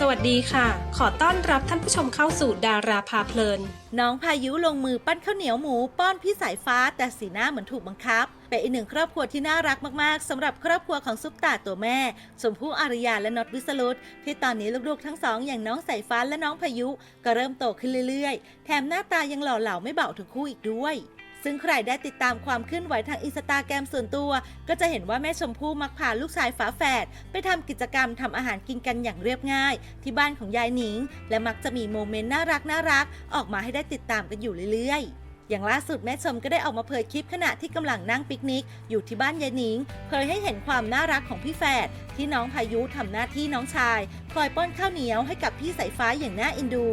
สวัสดีค่ะ ขอต้อนรับท่านผู้ชมเข้าสู่ดาราพาเพลิน น้องพายุลงมือปั้นข้าวเหนียวหมูป้อนพี่สายฟ้าแต่สีหน้าเหมือนถูกบังคับ เป็นอีกหนึ่งครอบครัวที่น่ารักมากๆสำหรับครอบครัวของซุปตาตัวแม่ ชมพู่อารยาและน็อตวิสรุตที่ตอนนี้ลูกๆทั้งสอง อย่างน้องสายฟ้าและน้องพายุ ก็เริ่มโตขึ้นเรื่อยๆ แถมหน้าตายังหล่อเหลาไม่เบาถึงคู่อีกด้วย ซึ่งใครได้ติดตามความเคลื่อนไหวทางอินสตาแกรมส่วนตัว ก็จะเห็นว่าแม่ชมพู่มักพาลูกชายฝาแฝดไปทำกิจกรรมทำอาหารกินกันอย่างเรียบง่าย ที่บ้านของยายหนิง และมักจะมีโมเมนต์น่ารักน่ารักออกมาให้ได้ติดตามกันอยู่เรื่อยๆอย่างล่าสุดแม่ชมก็ได้ออกมาเผยคลิปขณะที่กำลังนั่งปิกนิก อยู่ที่บ้านยายนิงเผยให้เห็นความน่ารักของพี่แฝดที่น้องพายุทำหน้าที่น้องชาย คอยป้อนข้าวเหนียวให้กับพี่สายฟ้าอย่างน่าเอ็นดู